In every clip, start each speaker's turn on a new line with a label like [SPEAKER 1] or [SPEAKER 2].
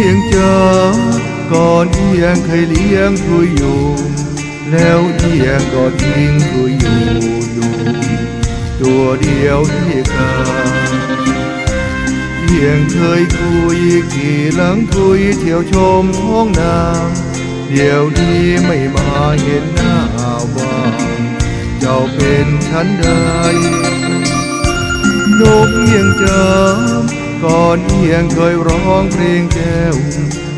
[SPEAKER 1] ียงจ๋าก่อนเอียงเคยเลี้ยงคุยอยู่ แล้วเอียงก็ทิ้งคุยอยู่อยู่ตัวเดียวที่กาเอียงเคยคุยกี่หลังคุยเที่ยวชมท้องนาเดี๋ยวนี้ไม่มาเห็นหน้าว่างเจ้าเป็นฉันใดนกเอียงจาม ก่อนเอียงเคยร้องเพลงแก้ว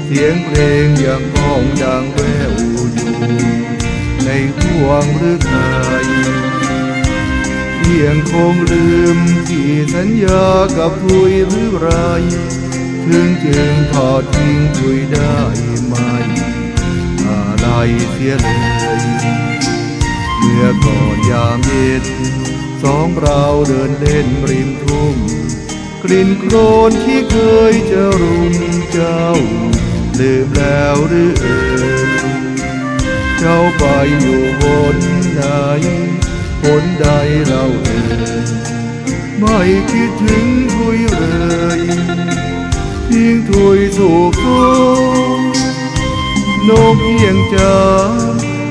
[SPEAKER 1] เสียงเพลงยังก้องดังแววอยู่ในห่วงหรือไทยเอียงคงลืมที่สัญญากับคุยหรือไรถึงจึงทอดทิ้งคุยได้ไหมอะไรเสียเลยเมื่อก่อนยามเย็นสองเราเดินเล่นริมทุ่ง กลิ่นโครนที่เคยจะรุมเจ้า ลืมแล้วหรือเอ่ยเจ้าไปอยู่บนไหนบนใดเราเอ่ยไม่คิดถึงคุยเลยเพียงถุยสู่ฟ้านกเอียงจา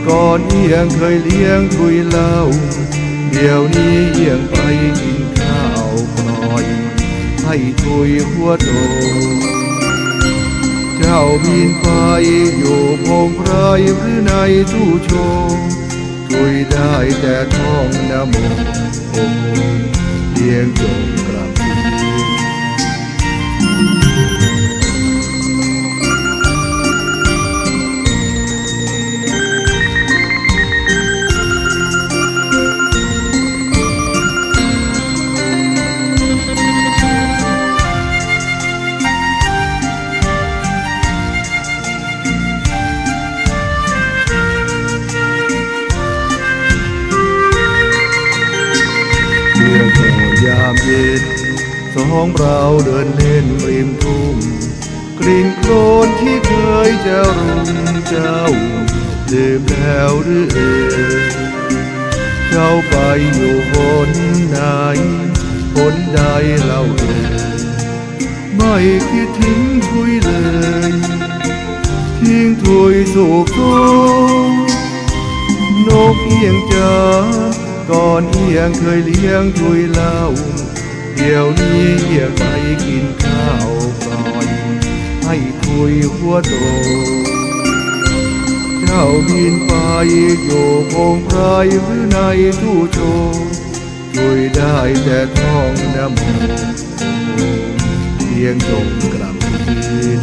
[SPEAKER 1] ก่อนเอียงเคยเลี้ยงคุยเล่าเดี๋ยวนี้เอียงไปกินข้าวกลอย ให้ถุยหัวโดเจ้าบินไปอยู่พงไพรหรือในตู้โชว์คุยได้แต่ท่องนโมโอเพียงจงกระามเย็นสองเราเดินเล่นริมทุ่งกลิ่นโคลนที่เคยจะรุมเจ้าลืมแล้วหรือเอ่ยเจ้าไปอยู่บนไหนบนใดเราเอ่ยไม่คิดถึงคุยเลย ทิ้งถุยสู่ฟ้านกเอียงจ้าก่อนเอียงเคยเลี้ยงถุยเหล้า เดี๋ยวนี้อียงไปกินข้าวกลอย ให้ถุยหัวโต เจ้าบินไปอยู่พงไพรหรือในทู่โชช่วยได้แต่ท้องนโมเพียงจงกลับคืน